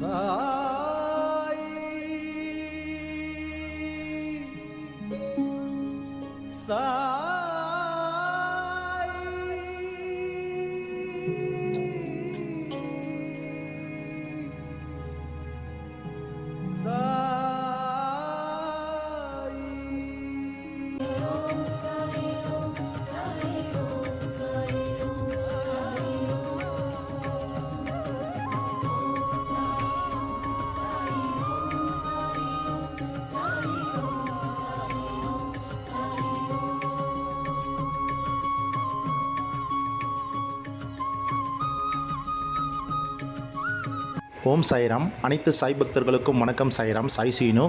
三 ஓம் சாய்ராம் அனைத்து சாய் பக்தர்களுக்கும் வணக்கம் சாய்ராம் சாய் சீனு.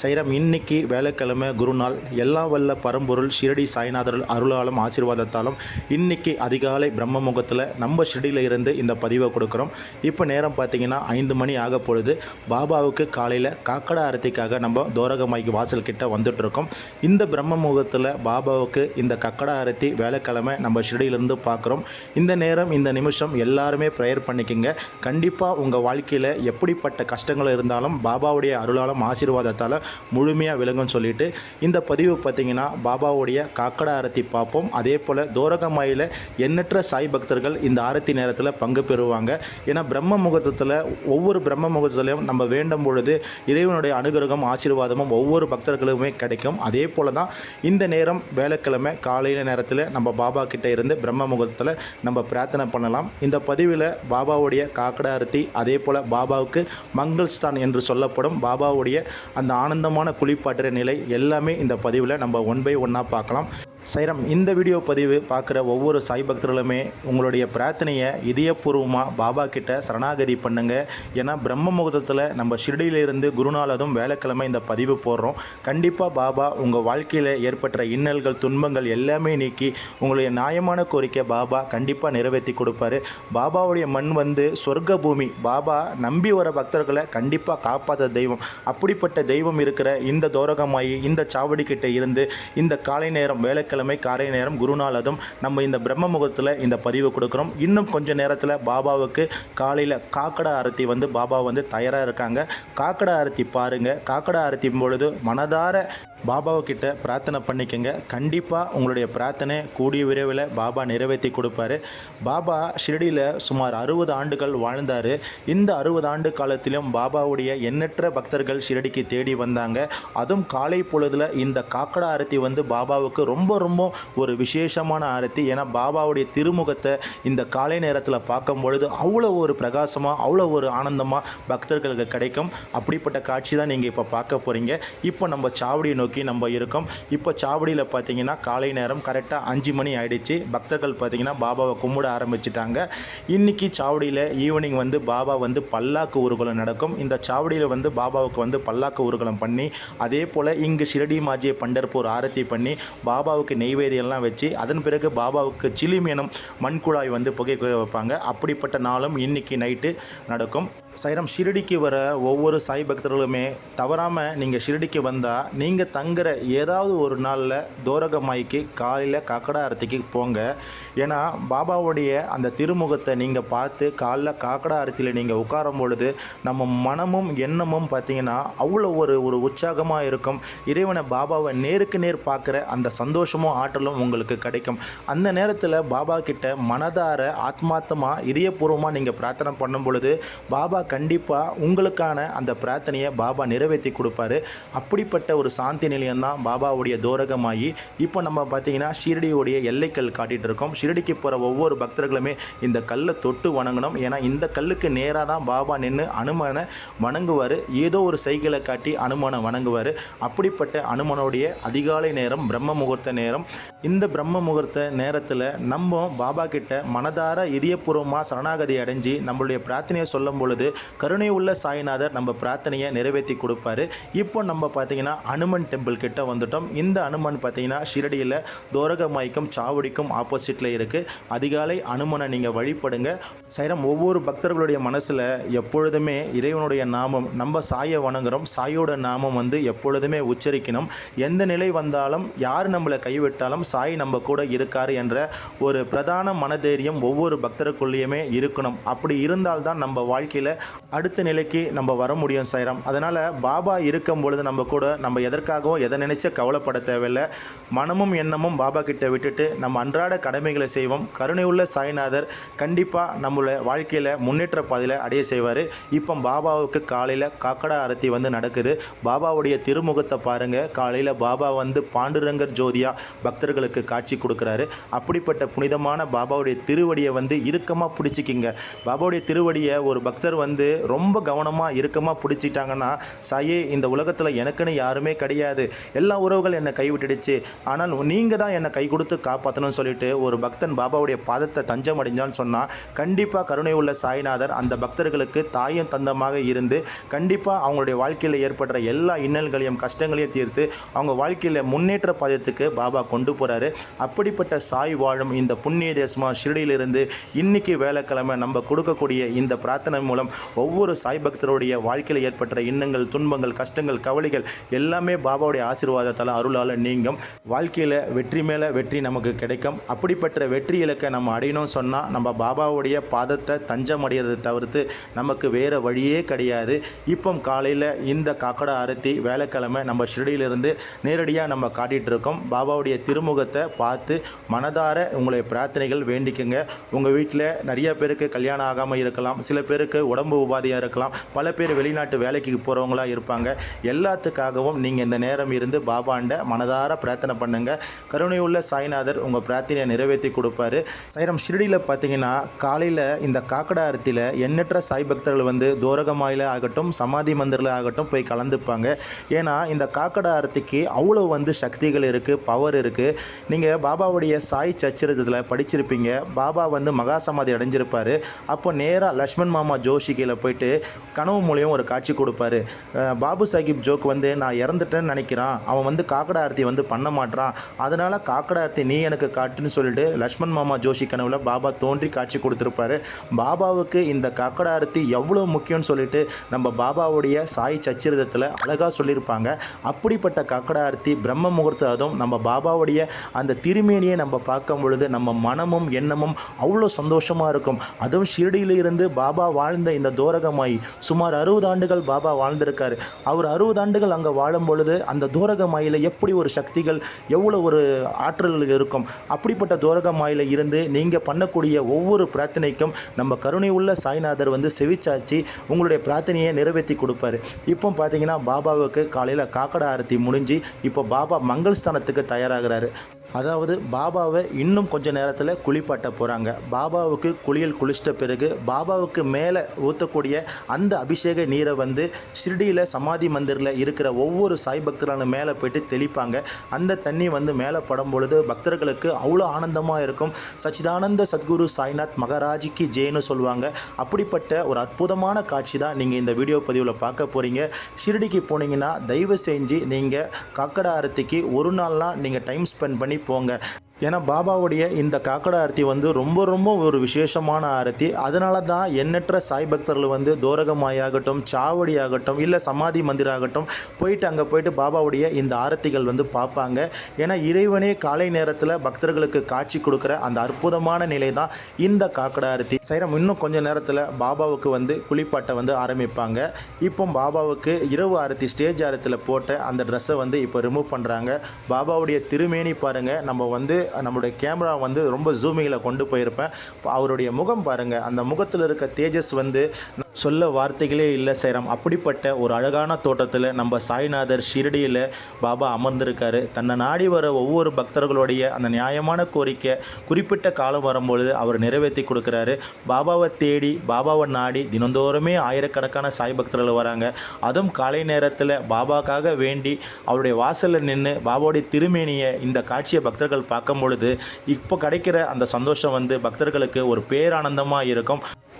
சாய்ராம் இன்னைக்கு வேலைக்கிழமை குருநாள். எல்லா வல்ல பரம்பொருள் ஷிரடி சாய்நாதர் அருளாலும் ஆசீர்வாதத்தாலும் இன்னைக்கு அதிகாலை பிரம்ம முகத்தில் நம்ம ஷிரடியில் இருந்து இந்த பதிவை கொடுக்குறோம். இப்போ நேரம் பார்த்தீங்கன்னா ஐந்து மணி ஆக பொழுது. பாபாவுக்கு காலையில் காக்கடா ஆரத்திக்காக நம்ம தோரகமாய்க்கு வாசல் கிட்ட வந்துட்டுருக்கோம். இந்த பிரம்ம முகத்தில் பாபாவுக்கு இந்த கக்கடா ஆரத்தி வேலைக்கிழமை நம்ம ஷிரடியிலிருந்து பார்க்குறோம் இந்த நேரம் இந்த நிமிஷம் எல்லாருமே ப்ரேயர் பண்ணிக்கங்க. கண்டிப்பாக உங்கள் வாழ்க்கையில் எப்படிப்பட்ட கஷ்டங்கள் இருந்தாலும் பாபாவுடைய அருளாலும் ஆசீர்வாதத்தால் முழுமையாக விளங்கும்னு சொல்லிட்டு இந்த பதிவு பார்த்திங்கன்னா பாபாவுடைய காக்கடா ஆரத்தி பார்ப்போம் அதே போல் தோரகமாயில் எண்ணற்ற சாய் பக்தர்கள் இந்த ஆரத்தி நேரத்தில் பங்கு பெறுவாங்க. ஏன்னா பிரம்ம முகூர்த்தத்தில் ஒவ்வொரு பிரம்ம முகூர்த்தத்திலையும் நம்ம வேண்டும் பொழுது இறைவனுடைய அனுகிரகம் ஆசீர்வாதமும் ஒவ்வொரு பக்தர்களுமே கிடைக்கும். அதே போல் தான் இந்த நேரம் வேலைக்கிழமை காலையில் நேரத்தில் நம்ம பாபா கிட்டே இருந்து பிரம்ம முகூர்த்தத்தில் நம்ம பிரார்த்தனை பண்ணலாம். இந்த பதிவில் பாபாவுடைய காக்கடா ஆரத்தி அதே போல் பாபாவுக்கு மங்கள்ஸ்தான் என்று சொல்லப்படும் பாபாவுடைய அந்த ஆனந்தமான குளிப்பாட்டுற நிலை எல்லாமே இந்த பதிவில் நம்ம ஒன் பை ஒன்னாக பார்க்கலாம். சைரம் இந்த வீடியோ பதிவு பார்க்குற ஒவ்வொரு சாய் பக்தர்களுமே உங்களுடைய பிரார்த்தனையை இதயபூர்வமாக பாபா கிட்ட சரணாகதி பண்ணுங்க. ஏன்னா பிரம்ம முகூர்த்தத்தில் நம்ம ஷிரடியிலிருந்து குருநாளதும் வேலைக்கிழமை இந்த பதிவு போடுறோம். கண்டிப்பாக பாபா உங்கள் வாழ்க்கையில் ஏற்பட்ட இன்னல்கள் துன்பங்கள் எல்லாமே நீக்கி உங்களுடைய நியாயமான கோரிக்கை பாபா கண்டிப்பாக நிறைவேற்றி கொடுப்பாரு. பாபாவுடைய மண் வந்து சொர்க்க பூமி பாபா நம்பி வர பக்தர்களை கண்டிப்பாக காப்பாற்ற தெய்வம். அப்படிப்பட்ட தெய்வம் இருக்கிற இந்த தோரகமாயி இந்த சாவடி கிட்ட இருந்து இந்த காலை நேரம் வேலை வியாழக்கிழமை காலை நேரம் குருநாளதும் நம்ம இந்த பிரம்ம முகூர்த்தத்தில் இந்த பதிவு கொடுக்குறோம். இன்னும் கொஞ்ச நேரத்தில் பாபாவுக்கு காலையில் காக்கடா ஆரத்தி வந்து பாபா வந்து தயாராக இருக்காங்க. காக்கடா ஆரத்தி பாருங்கள் காக்கடா ஆரத்தி பொழுது மனதார பாபாவுக்கிட்ட பிரார்த்தனை பண்ணிக்கங்க. கண்டிப்பாக உங்களுடைய பிரார்த்தனை கூடிய விரைவில் பாபா நிறைவேற்றி கொடுப்பாரு. பாபா ஷிரடியில் சுமார் அறுபது ஆண்டுகள் வாழ்ந்தார். இந்த அறுபது ஆண்டு காலத்திலும் பாபாவுடைய எண்ணற்ற பக்தர்கள் ஷிரடிக்கு தேடி வந்தாங்க. அதுவும் காலை பொழுதில் இந்த காக்கடா ஆரத்தி வந்து பாபாவுக்கு ரொம்ப ரொம்ப ஒரு விசேஷமான ஆரத்தி. ஏன்னா பாபாவுடைய திருமுகத்தை இந்த காலை நேரத்தில் பார்க்கும் பொழுது அவ்வளோ ஒரு பிரகாசமாக அவ்வளோ ஒரு ஆனந்தமாக பக்தர்களுக்கு கிடைக்கும். அப்படிப்பட்ட காட்சி தான் நீங்கள் இப்போ பார்க்க போகிறீங்க இப்போ நம்ம சாவடியை நோக்கி நம்ம இருக்கோம். இப்போ சாவடியில் பார்த்தீங்கன்னா காலை நேரம் கரெக்டாக அஞ்சு மணி ஆயிடுச்சு. பக்தர்கள் பார்த்தீங்கன்னா பாபாவை கும்பிட ஆரம்பிச்சிட்டாங்க. இன்னைக்கு சாவடியில் ஈவினிங் வந்து பாபா வந்து பல்லாக்கு ஊர்வலம் நடக்கும். இந்த சாவடியில் வந்து பாபாவுக்கு வந்து பல்லாக்கு ஊர்வலம் பண்ணி அதே போல் இங்கு ஷிரடி மாஜியை பண்டர்பூர் ஆரத்தி பண்ணி பாபாவுக்கு நெய்வேதியெல்லாம் வச்சு அதன் பிறகு பாபாவுக்கு சிலிமேனும் மண்குழாய் வந்து புகை வைப்பாங்க. அப்படிப்பட்ட நாளும் இன்னைக்கு நைட்டு நடக்கும். சைரம் ஷிரடிக்கு வர ஒவ்வொரு சாய் பக்தர்களுமே தவறாமல் நீங்கள் ஷிரடிக்கு வந்தால் நீங்கள் த தங்குற ஏதாவது ஒரு நாளில் தோரகமாய்க்கு காலையில் காக்கடா ஆரத்திக்கு போங்க. ஏன்னா பாபாவுடைய அந்த திருமுகத்தை நீங்கள் பார்த்து காலைல காக்கடா ஆரத்தியில் நீங்கள் உட்காரும் பொழுது நம்ம மனமும் எண்ணமும் பார்த்தீங்கன்னா அவ்வளோ ஒரு ஒரு உற்சாகமாக இருக்கும். இறைவனை பாபாவை நேருக்கு நேர் பார்க்குற அந்த சந்தோஷமும் ஆற்றலும் உங்களுக்கு கிடைக்கும். அந்த நேரத்தில் பாபா கிட்ட மனதார ஆத்மார்த்தமாக இதயபூர்வமாக நீங்கள் பிரார்த்தனை பண்ணும் பொழுது பாபா கண்டிப்பாக உங்களுக்கான அந்த பிரார்த்தனையை பாபா நிறைவேற்றி கொடுப்பாரு. அப்படிப்பட்ட ஒரு சாந்தி நிலையம் தான் பாபாவுடைய தோரகமாகி இப்போ நம்ம பார்த்தீங்கன்னா ஷிரடியுடைய எல்லைக்கல் காட்டிகிட்டு இருக்கோம். ஷீரடிக்கு போகிற ஒவ்வொரு பக்தர்களுமே இந்த கல்லை தொட்டு வணங்கணும். ஏன்னா இந்த கல்லுக்கு நேராக தான் பாபா நின்று அனுமனை வணங்குவார். ஏதோ ஒரு சைக்கிளை காட்டி அனுமனை வணங்குவார். அப்படிப்பட்ட அனுமனுடைய அதிகாலை நேரம் பிரம்ம முகூர்த்த நேரம். இந்த பிரம்ம முகூர்த்த நேரத்தில் நம்ம பாபா கிட்ட மனதார இதயபூர்வமாக சரணாகதி அடைஞ்சு நம்மளுடைய பிரார்த்தனையை சொல்லும் பொழுது கருணை உள்ள சாய்நாதர் நம்ம பிரார்த்தனையை நிறைவேற்றி கொடுப்பாரு. இப்போ நம்ம பார்த்தீங்கன்னா அனுமன் டெம்பிள் டெம்பிள் கிட்ட வந்துட்டோம். இந்த அனுமன் பார்த்தீங்கன்னா ஷிரடியில் தோரகமாய்க்கும் சாவடிக்கும் ஆப்போசிட்டில் இருக்குது அதிகாலை அனுமனை நீங்கள் வழிபடுங்க. சைரம் ஒவ்வொரு பக்தர்களுடைய மனசில் எப்பொழுதுமே இறைவனுடைய நாமம் நம்ம சாயை வணங்குறோம். சாயோட நாமம் வந்து எப்பொழுதுமே உச்சரிக்கணும். எந்த நிலை வந்தாலும் யார் நம்மளை கைவிட்டாலும் சாய் நம்ம கூட இருக்கார் என்ற ஒரு பிரதான மனதைரியம் ஒவ்வொரு பக்தருக்குள்ளேயுமே இருக்கணும். அப்படி இருந்தால்தான் நம்ம வாழ்க்கையில் அடுத்த நிலைக்கு நம்ம வர முடியும் சைரம். அதனால் பாபா இருக்கும் பொழுது நம்ம கூட நம்ம எதற்காக எதற்காகவும் எதை நினச்ச கவலைப்பட தேவையில்லை. மனமும் எண்ணமும் பாபா கிட்ட விட்டுட்டு நம்ம அன்றாட கடமைகளை செய்வோம். கருணை உள்ள சாய்நாதர் கண்டிப்பாக நம்மளோட வாழ்க்கையில் முன்னேற்ற பாதையில் அடைய செய்வார். இப்போ பாபாவுக்கு காலையில் காக்கடா அரத்தி வந்து நடக்குது. பாபாவுடைய திருமுகத்தை பாருங்கள் காலையில் பாபா வந்து பாண்டுரங்கர் ஜோதியாக பக்தர்களுக்கு காட்சி கொடுக்குறாரு. அப்படிப்பட்ட புனிதமான பாபாவுடைய திருவடியை வந்து இறுக்கமாக பிடிச்சிக்கிங்க. பாபாவுடைய திருவடியை ஒரு பக்தர் வந்து ரொம்ப கவனமாக இறுக்கமாக பிடிச்சிட்டாங்கன்னா சாயே இந்த உலகத்தில் எனக்குன்னு யாருமே கிடையாது. எல்லா உறவுகள் என்னை கைவிட்டுடுச்சு. ஆனால் நீங்கள் தான் என்னை கை கொடுத்து காப்பாற்றணும்னு சொல்லிட்டு ஒரு பக்தன் பாபாவுடைய பாதத்தை தஞ்சம் அடைஞ்சான்னு சொன்னால் கண்டிப்பாக கருணை உள்ள சாய்நாதர் அந்த பக்தர்களுக்கு தாயும் தந்தமாக இருந்து கண்டிப்பாக அவங்களுடைய வாழ்க்கையில் ஏற்படுற எல்லா இன்னல்களையும் கஷ்டங்களையும் தீர்த்து அவங்க வாழ்க்கையில் முன்னேற்ற பாதத்துக்கு பாபா கொண்டு போகிறாரு அப்படிப்பட்ட சாய் வாழும் இந்த புண்ணிய தேசமாக ஷிரடியிலிருந்து இன்னைக்கு வேலைக்கிழமை நம்ம கொடுக்கக்கூடிய இந்த பிரார்த்தனை மூலம் ஒவ்வொரு சாய் பக்தருடைய வாழ்க்கையில் ஏற்பட்ட இன்னங்கள் துன்பங்கள் கஷ்டங்கள் கவலைகள் எல்லாமே பாபா பாபாவுடைய ஆசீர்வாதத்தால் அருளால் நீங்கும். வாழ்க்கையில் வெற்றி மேலே வெற்றி நமக்கு கிடைக்கும். அப்படிப்பட்ட வெற்றி இலக்கை நம்ம அடையணும்னு சொன்னால் நம்ம பாபாவுடைய பாதத்தை தஞ்சம் அடையதை தவிர்த்து நமக்கு வேறு வழியே கிடையாது. இப்போ காலையில் இந்த காக்கடா ஆரத்தி வேலைக்கிழமை நம்ம ஷிரடியிலிருந்து நேரடியாக நம்ம காட்டிகிட்ருக்கோம் பாபாவுடைய திருமுகத்தை பார்த்து மனதார உங்களுடைய பிரார்த்தனைகள் வேண்டிக்கங்க. உங்கள் வீட்டில் நிறைய பேருக்கு கல்யாணம் ஆகாமல் இருக்கலாம். சில பேருக்கு உடம்பு உபாதையாக இருக்கலாம். பல பேர் வெளிநாட்டு வேலைக்கு போகிறவங்களா இருப்பாங்க. எல்லாத்துக்காகவும் நீங்கள் இந்த நேரம் இருந்து பாபாண்ட மனதார பிரார்த்தனை பண்ணுங்க. கருணை உள்ள சாய்நாதர் உங்கள் பிரார்த்தனையை நிறைவேற்றி கொடுப்பாரு. சைரம் ஷிரடியில் பார்த்தீங்கன்னா காலையில் இந்த காக்கடா ஆரத்தியில் எண்ணற்ற சாய் பக்தர்கள் வந்து தோரகமாயில் ஆகட்டும் சமாதி மந்திரில் ஆகட்டும் போய் கலந்துப்பாங்க. ஏன்னா இந்த காக்கடா ஆரத்திக்கு அவ்வளோ வந்து சக்திகள் இருக்குது பவர் இருக்குது நீங்கள் பாபாவுடைய சாய் சச்சரித்தத்தில் படிச்சிருப்பீங்க. பாபா வந்து மகா சமாதி அடைஞ்சிருப்பார். அப்போ நேராக லக்ஷ்மண் மாமா ஜோஷி கீழே போயிட்டு கனவு மூலியம் ஒரு காட்சி கொடுப்பாரு. பாபு சாஹிப் ஜோக் வந்து நான் இறந்துட்டேன்னு நினைக்கிறான் அவன் வந்து காக்கடா ஆர்த்தி வந்து பண்ண மாட்றான். அதனால் காக்கடா ஆரத்தி நீ எனக்கு காட்டுன்னு சொல்லிட்டு லக்ஷ்மண் மாமா ஜோஷி கனவுல பாபா தோன்றி காட்சி கொடுத்துருப்பாரு. பாபாவுக்கு இந்த காக்கடா ஆரத்தி எவ்வளோ முக்கியம்னு சொல்லிட்டு நம்ம பாபாவுடைய சாய் சச்சிரதத்தில் அழகாக சொல்லியிருப்பாங்க. அப்படிப்பட்ட காக்கடா ஆரத்தி பிரம்ம முகூர்த்த அதுவும் நம்ம பாபாவுடைய அந்த திருமேனியை நம்ம பார்க்கும் பொழுது நம்ம மனமும் எண்ணமும் அவ்வளோ சந்தோஷமாக இருக்கும். அதுவும் ஷிரடியில் இருந்து பாபா வாழ்ந்த இந்த தோரகமாயி சுமார் அறுபது ஆண்டுகள் பாபா வாழ்ந்திருக்காரு. அவர் அறுபது ஆண்டுகள் அங்கே வாழும் பொழுது அந்த தோரகமாயில் எப்படி ஒரு சக்திகள் எவ்வளோ ஒரு ஆற்றல்கள் இருக்கும்? அப்படிப்பட்ட தோரகமாயில் இருந்து நீங்கள் பண்ணக்கூடிய ஒவ்வொரு பிரார்த்தனைக்கும் நம்ம கருணை உள்ள சாய்நாதர் வந்து செவிச்சாச்சி உங்களுடைய பிரார்த்தனையை நிறைவேற்றி கொடுப்பாரு. இப்போ பார்த்தீங்கன்னா பாபாவுக்கு காலையில் காக்கடா ஆரத்தி முடிஞ்சு இப்போ பாபா மங்கள் ஸ்தானத்துக்கு தயாராகிறாரு. அதாவது பாபாவை இன்னும் கொஞ்ச நேரத்தில் குளிப்பாட்ட போகிறாங்க பாபாவுக்கு குளியல் குளிச்சிட்ட பிறகு பாபாவுக்கு மேலே ஊற்றக்கூடிய அந்த அபிஷேக நீரை வந்து ஷிர்டியில் சமாதி மந்திரில் இருக்கிற ஒவ்வொரு சாய் பக்தரான மேலே போயிட்டு தெளிப்பாங்க. அந்த தண்ணி வந்து மேலே படும் பொழுது பக்தர்களுக்கு அவ்வளோ ஆனந்தமாக இருக்கும். சச்சிதானந்த சத்குரு சாய்நாத் மகாராஜிக்கு ஜெயின்னு சொல்லுவாங்க. அப்படிப்பட்ட ஒரு அற்புதமான காட்சி தான் நீங்கள் இந்த வீடியோ பதிவில் பார்க்க போகிறீங்க ஷிர்டிக்கு போனீங்கன்னா தயவு செஞ்சு நீங்கள் காக்கடா ஆரத்திக்கு ஒரு நாள்லாம் நீங்கள் டைம் ஸ்பெண்ட் பண்ணி போங்க. ஏன்னா பாபாவுடைய இந்த காக்கடா ஆரத்தி வந்து ரொம்ப ரொம்ப ஒரு விசேஷமான ஆரத்தி. அதனால தான் எண்ணற்ற சாய் பக்தர்கள் வந்து தோரகமாயாகட்டும் சாவடி ஆகட்டும் இல்லை சமாதி மந்திரம் ஆகட்டும் போயிட்டு அங்கே போயிட்டு பாபாவுடைய இந்த ஆரத்திகள் வந்து பார்ப்பாங்க. ஏன்னா இறைவனே காலை நேரத்தில் பக்தர்களுக்கு காட்சி கொடுக்குற அந்த அற்புதமான நிலை தான் இந்த காக்கடா ஆரத்தி. சைரம் இன்னும் கொஞ்ச நேரத்தில் பாபாவுக்கு வந்து குளிப்பாட்டை வந்து ஆரம்பிப்பாங்க. இப்போ பாபாவுக்கு இரவு ஆரத்தி ஸ்டேஜ் ஆரத்தில் போட்ட அந்த ட்ரெஸ்ஸை வந்து இப்போ ரிமூவ் பண்ணுறாங்க பாபாவுடைய திருமேனி பாருங்கள் நம்ம வந்து நம்மளுடைய கேமரா வந்து ரொம்ப ஜூமிங்கில் கொண்டு போயிருப்பேன். அவருடைய முகம் பாருங்கள் அந்த முகத்தில் இருக்க தேஜஸ் வந்து சொல்ல வார்த்தைகளே இல்லை சேரம். அப்படிப்பட்ட ஒரு அழகான தோட்டத்தில் நம்ம சாய்நாதர் ஷிரடியில் பாபா அமர்ந்திருக்காரு. தன்னை நாடி வர ஒவ்வொரு பக்தர்களுடைய அந்த நியாயமான கோரிக்கை குறிப்பிட்ட காலம் வரும்பொழுது அவர் நிறைவேற்றி கொடுக்குறாரு. பாபாவை தேடி பாபாவை நாடி தினந்தோறுமே ஆயிரக்கணக்கான சாய் பக்தர்கள் வராங்க. அதுவும் காலை நேரத்தில் பாபாக்காக வேண்டி அவருடைய வாசலில் நின்று பாபாவுடைய திருமேனியை இந்த காட்சியை பக்தர்கள் பார்க்கும் பொழுது இப்போ கிடைக்கிற அந்த சந்தோஷம் வந்து பக்தர்களுக்கு ஒரு பேரானந்தமாக இருக்கும்.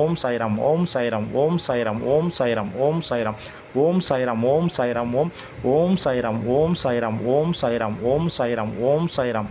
ஓம் சாய்ராம் ஓம் சாய்ராம் ஓம் சாய்ராம் ஓம் சாய்ராம் ஓம் சாய்ராம் ஓம் சாய்ராம் ஓம் ஓம் சாய்ராம் ஓம் சாய்ராம் ஓம் சாய்ராம் ஓம் சாய்ராம் ஓம் சாய்ராம்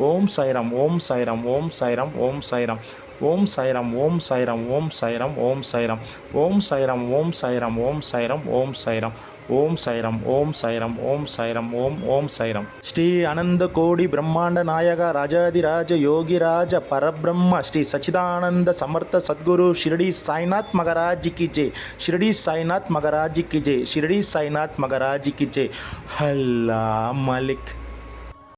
ஓம் சாய்ராம் ஓம் சாய்ராம் ஓம் சாய்ராம் ஓம் சாய்ராம் ஓம் சாய்ராம் ஓம் சாய்ராம் ஓம் சாய்ராம் ஓம் சாய்ராம் ஓம் சாய்ராம் ஓம் சாய்ராம் ஓம் சாய்ராம் ஓம் சாய்ராம் ஓம் சைரம் ஓம் சைரம் ஓம் சைரம் ஓம் ஓம் சைரம் ஸ்ரீ அனந்த கோடி பிரம்மாண்ட நாயக ராஜாதிராஜ யோகிராஜ பரபிரம்ம ஸ்ரீ சச்சிதானந்த சமர்த்த சத்குரு ஷிரடி சாய்நாத் மகராஜ் கி ஜெய் ஷிரடி சாய்நாத் மகராஜ் கி ஜெய் ஷிரடி சாய்நாத் மகராஜ் கி ஜெய் ஹல்லா மலிக்